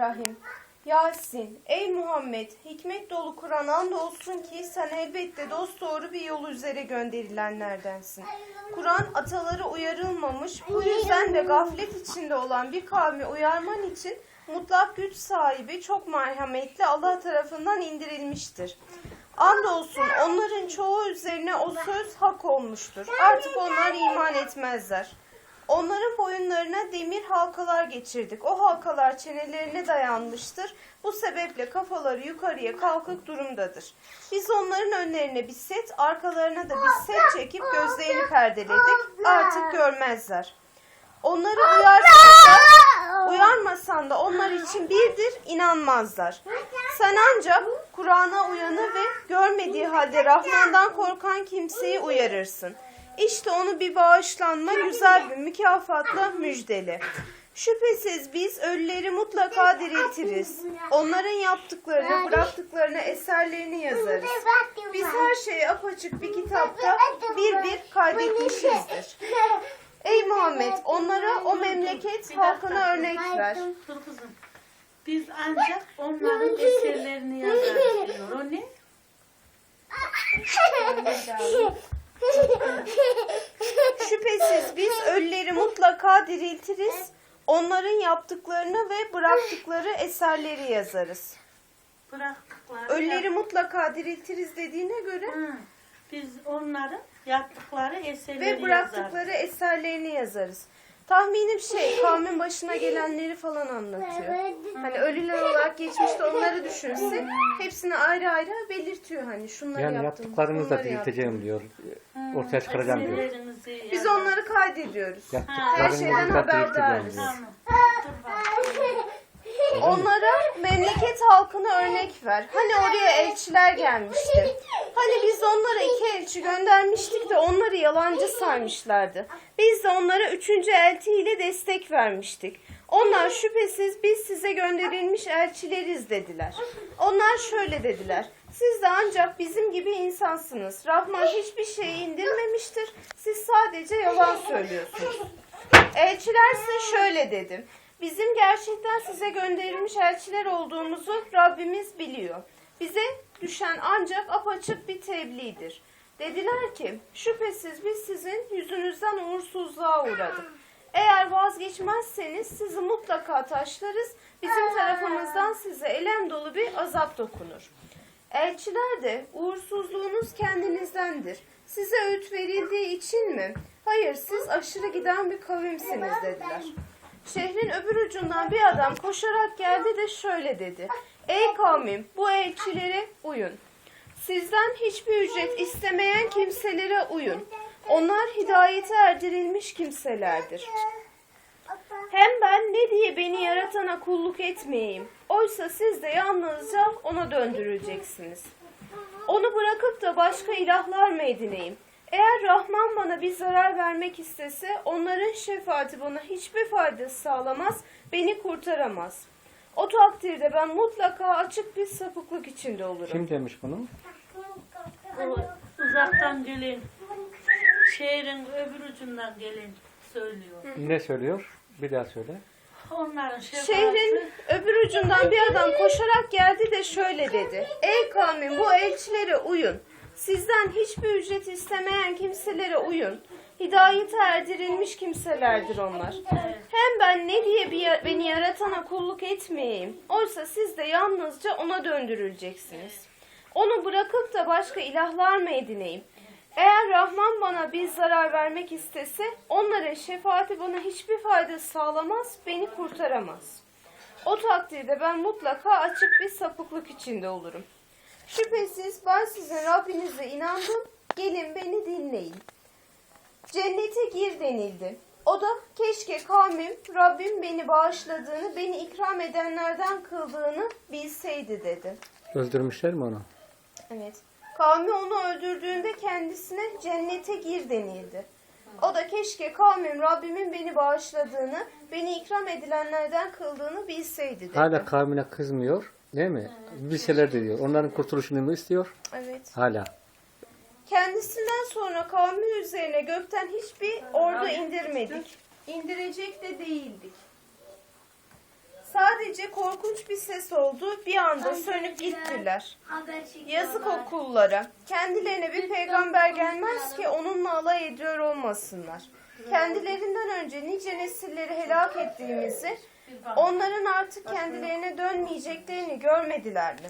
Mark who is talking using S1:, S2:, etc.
S1: Bismillahirrahmanirrahim. Yasin, ey Muhammed, hikmet dolu Kur'an andolsun ki sen elbette dosdoğru bir yol üzere gönderilenlerdensin. Kur'an ataları uyarılmamış, bu yüzden de gaflet içinde olan bir kavmi uyarman için mutlak güç sahibi, çok merhametli Allah tarafından indirilmiştir. Andolsun onların çoğu üzerine o söz hak olmuştur. Artık onlar iman etmezler. Onların boyunlarına demir halkalar geçirdik. O halkalar çenelerine dayanmıştır. Bu sebeple kafaları yukarıya kalkık durumdadır. Biz onların önlerine bir set, arkalarına da bir set çekip gözlerini perdeledik. Artık görmezler. Onları uyarsan da, uyarmasan da onlar için birdir, inanmazlar. Sen ancak Kur'an'a uyanı ve görmediği halde Rahman'dan korkan kimseyi uyarırsın. İşte onu bir bağışlanma, güzel bir mükafatla müjdeli. Şüphesiz biz ölüleri mutlaka diriltiriz. Onların yaptıklarını, bıraktıklarını, eserlerini yazarız. Biz her şeyi apaçık bir kitapta bir bir kaydetmişizdir. Ey Muhammed onlara o memleket halkına örnek ver.
S2: Dur kızım. Biz ancak onların eserlerini yazarız diyor. O ne?
S1: Şüphesiz biz ölüleri mutlaka diriltiriz. Onların yaptıklarını ve bıraktıkları eserleri yazarız.
S2: Bıraktıkları.
S1: Ölüleri mutlaka diriltiriz dediğine göre
S2: Hı. Biz onların yaptıkları eserleri
S1: ve
S2: yazarız.
S1: bıraktıkları eserlerini yazarız. Tahminim şey kavmin başına gelenleri falan anlatıyor. Hani ölüler olarak geçmişte onları düşünse hepsini ayrı ayrı belirtiyor hani şunları
S3: Yani
S1: yaptım.
S3: yaptıklarınızı da
S1: bunları
S3: dirilteceğim diyor. Ortaya çıkaracağım diyor.
S1: Biz onları kaydediyoruz. Her şeyden
S3: da
S1: haberdarız.
S3: dirilteceğim diyor.
S2: Tamam. Dur bak.
S1: Onlara memleket halkına örnek ver. Hani oraya elçiler gelmişti. Hani biz onlara iki elçi göndermiştik de onları yalancı saymışlardı. Biz de onlara üçüncü elçiyle destek vermiştik. Onlar şüphesiz biz size gönderilmiş elçileriz dediler. Onlar şöyle dediler. Siz de ancak bizim gibi insansınız. Rahman hiçbir şey indirmemiştir. Siz sadece yalan söylüyorsunuz. Elçiler ise şöyle dedi. Bizim gerçekten size gönderilmiş elçiler olduğumuzu Rabbimiz biliyor. Bize düşen ancak apaçık bir tebliğdir. Dediler ki şüphesiz biz sizin yüzünüzden uğursuzluğa uğradık. Eğer vazgeçmezseniz sizi mutlaka taşlarız. Bizim tarafımızdan size elem dolu bir azap dokunur. Elçiler de uğursuzluğunuz kendinizdendir. Size öğüt verildiği için mi? Hayır siz aşırı giden bir kavimsiniz dediler. Şehrin öbür ucundan bir adam koşarak geldi de şöyle dedi. Ey kavmim bu elçilere uyun. Sizden hiçbir ücret istemeyen kimselere uyun. Onlar hidayete erdirilmiş kimselerdir. Hem ben ne diye beni yaratana kulluk etmeyeyim. Oysa siz de yalnızca ona döndürüleceksiniz. Onu bırakıp da başka ilahlar mı edineyim? Eğer Rahman bana bir zarar vermek istese onların şefaati bana hiçbir faydası sağlamaz, beni kurtaramaz. O takdirde ben mutlaka açık bir sapıklık içinde olurum.
S3: Kim demiş bunu?
S2: O uzaktan gelen, şehrin öbür ucundan gelen söylüyor.
S3: Ne söylüyor? Bir daha söyle.
S2: Onların şefaati
S1: Şehrin öbür ucundan bir adam koşarak geldi de şöyle dedi. Ey kavmim bu elçilere uyun. Sizden hiçbir ücret istemeyen kimselere uyun. Hidayete erdirilmiş kimselerdir onlar. Hem ben ne diye bir, beni yaratana kulluk etmeyeyim. Oysa siz de yalnızca ona döndürüleceksiniz. Onu bırakıp da başka ilahlar mı edineyim? Eğer Rahman bana bir zarar vermek istese, onların şefaati bana hiçbir fayda sağlamaz, beni kurtaramaz. O takdirde ben mutlaka açık bir sapıklık içinde olurum. Şüphesiz ben sizin Rabbinize inandım, gelin beni dinleyin. Cennete gir denildi. O da keşke kavmim Rabbim beni bağışladığını, beni ikram edenlerden kıldığını bilseydi dedi.
S3: Öldürmüşler mi onu?
S1: Evet. Kavmi onu öldürdüğünde kendisine cennete gir denildi. O da keşke kavmim Rabbimin beni bağışladığını, beni ikram edilenlerden kıldığını bilseydi dedi.
S3: Hala kavmine kızmıyor. Değil mi? Bilseler de diyor. Onların kurtuluşunu mu istiyor?
S1: Evet.
S3: Hala.
S1: Kendisinden sonra kavmi üzerine gökten hiçbir ordu indirmedik. İndirecek de değildik. Sadece korkunç bir ses oldu. Bir anda sönüp gittiler. Yazık okullara. Kendilerine bir peygamber gelmez ki onunla alay ediyor olmasınlar. Kendilerinden önce nice nesilleri helak ettiğimizi, onların artık kendilerine dönmeyeceklerini görmediler mi?